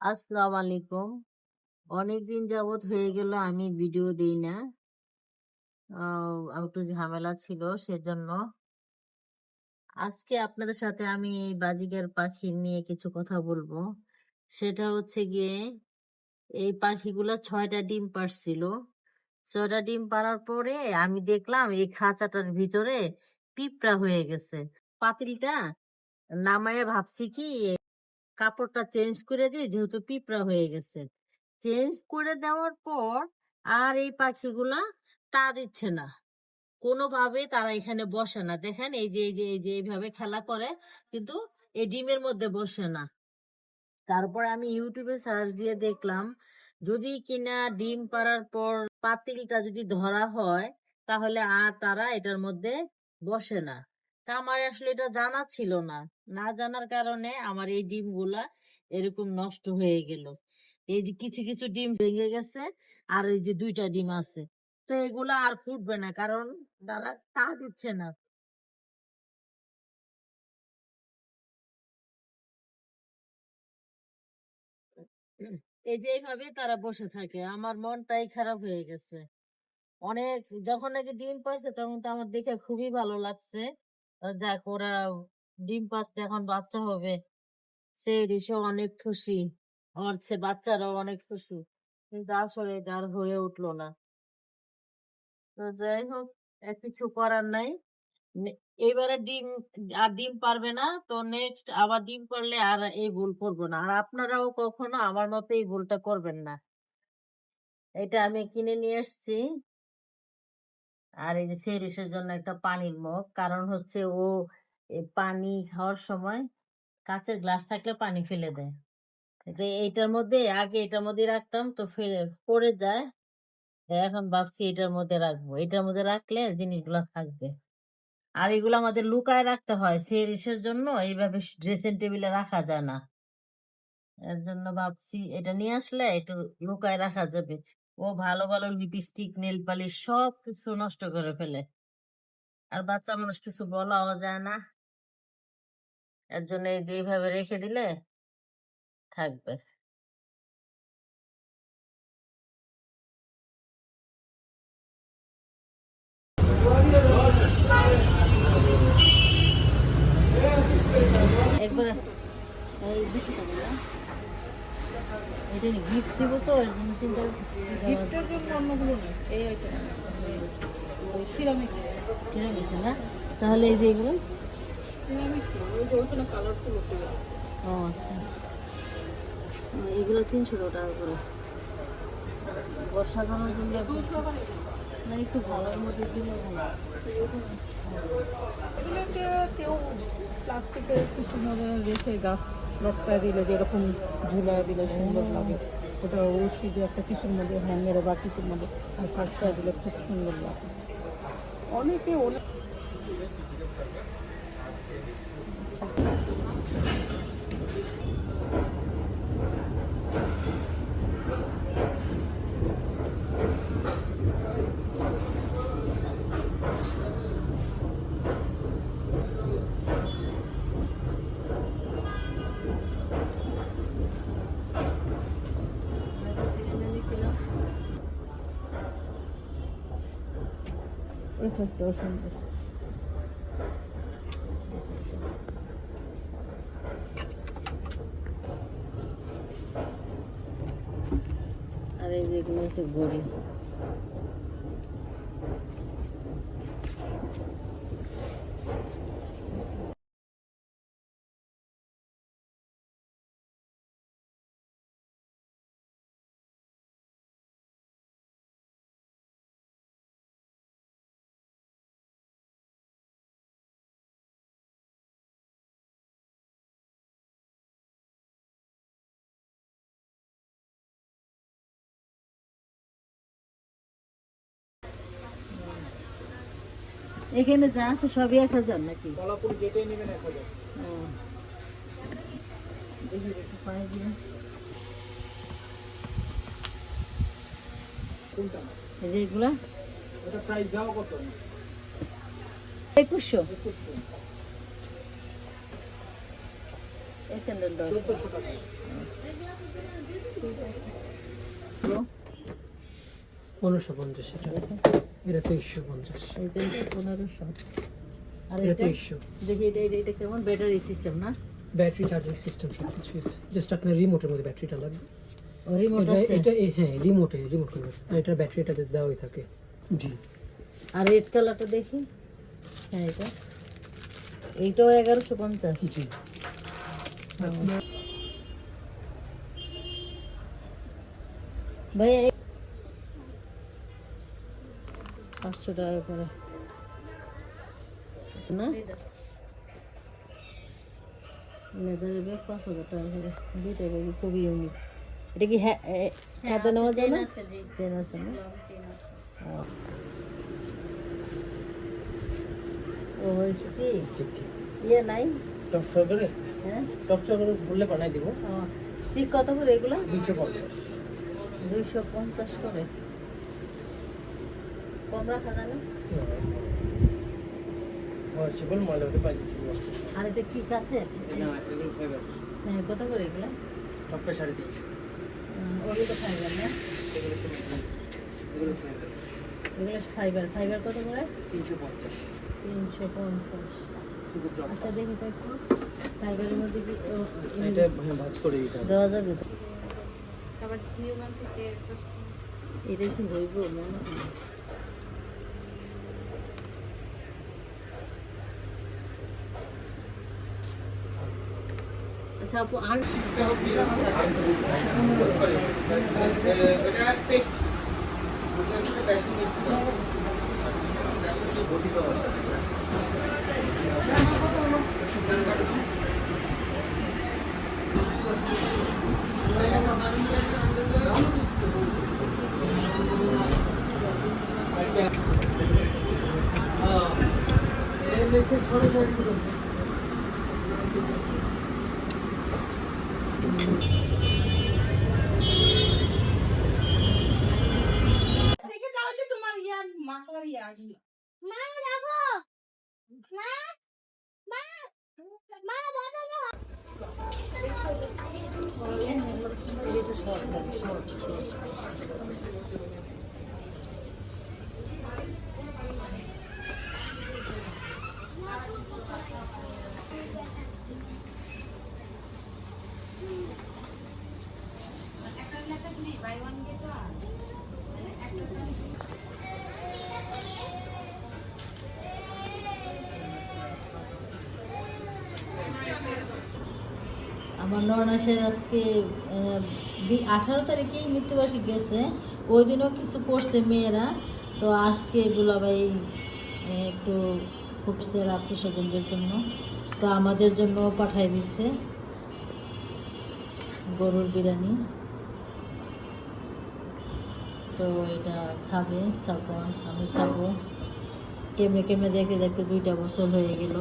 আসসালামু আলাইকুম। অনেকদিন যাবৎ হয়ে গেল, আমি ভিডিও দেই না। একটু ঝামেলা ছিল সেজন্য। আজকে আপনাদের সাথে আমি এই বাজিগার পাখি নিয়ে কিছু কথা বলব। সেটা হচ্ছে গিয়ে, এই পাখিগুলা ছয়টা ডিম পারছিল ছয়টা ডিম পারার পরে আমি দেখলাম এই খাঁচাটার ভিতরে পিঁপড়া হয়ে গেছে। পাতিলটা নামায়ে ভাবছি কি কাপড়টা চেঞ্জ করে দিই যেহেতু পিঁপড়া হয়ে গেছে, চেঞ্জ করে দেওয়ার পর আর এই পাখিগুলা তা দিচ্ছে না। কোনোভাবে তারা এখানে বসে না। দেখেন এই যে এই যে এই যে এইভাবে খেলা করে কিন্তু এই ডিমের মধ্যে বসে না। তারপরে আমি ইউটিউবে সার্চ দিয়ে দেখলাম, যদি কিনা ডিম পাড়ার পর পাতিলটা যদি ধরা হয় তাহলে আর তারা এটার মধ্যে বসে না। তা আমার আসলে এটা জানা ছিল না। না জানার কারণে আমার এই ডিমগুলা এরকম নষ্ট হয়ে গেল। এই যে কিছু কিছু ডিম ভেঙে গেছে আর এই যে দুইটা ডিম আছে। তো এগুলা আর ফুটবে না কারণ তারা তা দিচ্ছে না। এই যে এইভাবে তারা বসে থাকে। আমার মনটাই খারাপ হয়ে গেছে। অনেক যখন নাকি ডিম পারছে তখন তো আমার দেখে খুবই ভালো লাগছে। যাক, ওরা ডিম পারছে এখন বাচ্চা হবে। সেই রিসও অনেক খুশি। আমার সে বাচ্চারাও অনেক খুশি। কিন্তু আসলে এটা আর হয়ে উঠল না। তো যাই হোক কিছু করার নাই। এবারে ডিম, আর ডিম পারবে না। তো নেক্সট আবার ডিম পারলে আর এই ভুল করব না। আর আপনারাও কখনো আমার মতো এই ভুলটা করবেন না। এটা আমি কিনে নিয়ে এসেছি। আর এই সেরিসের জন্য একটা পানির মগ। কারণ হচ্ছে ও পানি খাওয়ার সময় কাঁচের গ্লাস থাকলে পানি ফেলে দেয়। এইটার মধ্যে আগে এটার মধ্যে রাখতাম তো ফেলে, পড়ে যায়। এখন ভাবছি এটার মধ্যে রাখব। এটার মধ্যে রাখলে জিনিসগুলো থাকবে। আর এগুলো আমাদের লুকায় রাখতে হয় সেরিসের জন্য। এইভাবে ড্রেসিং টেবিলে রাখা যায় না। এর জন্য ভাবছি এটা নিয়ে আসলে একটু লুকায় রাখা যাবে। ও ভালো ভালো লিপস্টিক নেল পালিশ সব কিছু নষ্ট করে ফেলে। আর বাচ্চা মানুষ কিছু বলাও যায় না। এর জন্য এইভাবে রেখে দিলে থাকবে। একবার এটা গিফট দিব তো? এর জন্য চিন্তা গিফটের জন্য অন্যগুলো নেই। এই আইটেম সিরামিক্স না? তাহলে এই যে এগুলো? সিরামিক্স ওই যে ওখানে কালারফুল হতে ও আচ্ছা। এগুলো তিনশো টাকা করে। বর্ষাকালের জন্য না একটু ভালোর মধ্যে দিলে ভালো। কেউ প্লাস্টিকের কিছু মধ্যে রেখে গাছ লটকায় দিলে যেরকম ঝুলা দিলে, সুন্দর লাগে। ওটা অবশ্যই দিয়ে একটা কিছুর মধ্যে হ্যাঙ্গারে বা কিছুর মধ্যে। আর ফাঁসটায় দিলে, খুব সুন্দর লাগে। অনেকে অনেক এফেক্টও সুন্দর আর এই যেগুলো হচ্ছে গড়ি। এখানে যা আছে সবই এক হাজার নাকি? একুশশো। পনেরোশো পঞ্চাশ টাকা। এটা তেইশশো পঞ্চাশ। এটা পনেরোশো। আর এটা এটা তেইশশো। দেখি এটা এটা এটা কেমন? ব্যাটারি সিস্টেম না? ব্যাটারি চার্জিং সিস্টেম সব কিছু জাস্ট আপনার রিমোটের মধ্যে ব্যাটারিটা লাগবে রিমোট এটা আছে? এটা এই- হ্যাঁ রিমোটে রিমোট কন্ট্রোল আর এটা ব্যাটারিটাতে দেওয়াই থাকে। জি। আর রেড কালারটা দেখি। হ্যাঁ এটা। এইটাও এগারোশো পঞ্চাশ। জি। ভাই এই- পাঁচশো টাকা করে। না? লেদারের ব্যাগ পাঁচ হাজার টাকা করে। দুইটা ব্যাগ খুবই ইউনিক এটা কি হ্যাঁ হাতে নেওয়া যায় না চেন আছে না? ও। ও স্টিক ইয়ে নাই? টপ হ্যাঁ? টপ বানাই দিব। স্টিক কত করে এগুলো? দুইশো পঞ্চাশ। দুইশো পঞ্চাশ করে। না? ওয়াশেবল ময়লা হতে পাই দিচ্ছি আর এটা কি কাছে না এগুলো ফাইবার হ্যাঁ কত করে এগুলো? টপটা সাড়ে তিনশো। ওগুলো ফাইবার না? এগুলো এগুলো ফাইবার এগুলো ফাইবার ফাইবার কত করে? তিনশো পঞ্চাশ। তিনশো পঞ্চাশ। আচ্ছা দেখি তো একটু। ফাইবারের মধ্যে কি এটা ভাজ করে দিতে দেওয়া যাবে তো? এটা কি হইব মনে হয় না। আচ্ছা আপু আর আমার নরনাসের আজকে আঠারো তারিখেই মৃত্যুবার্ষিক গেছে। ওই দিনও কিছু করছে মেয়েরা। তো আজকে দুলাভাই একটু খুঁজছে আত্মীয় স্বজনদের জন্য। তো আমাদের জন্য পাঠাই দিচ্ছে গরুর বিরিয়ানি। তো এটা খাবে সাপন আমি খাব। কেমনে কেমনে দেখতে দেখতে দুইটা বছর হয়ে গেল।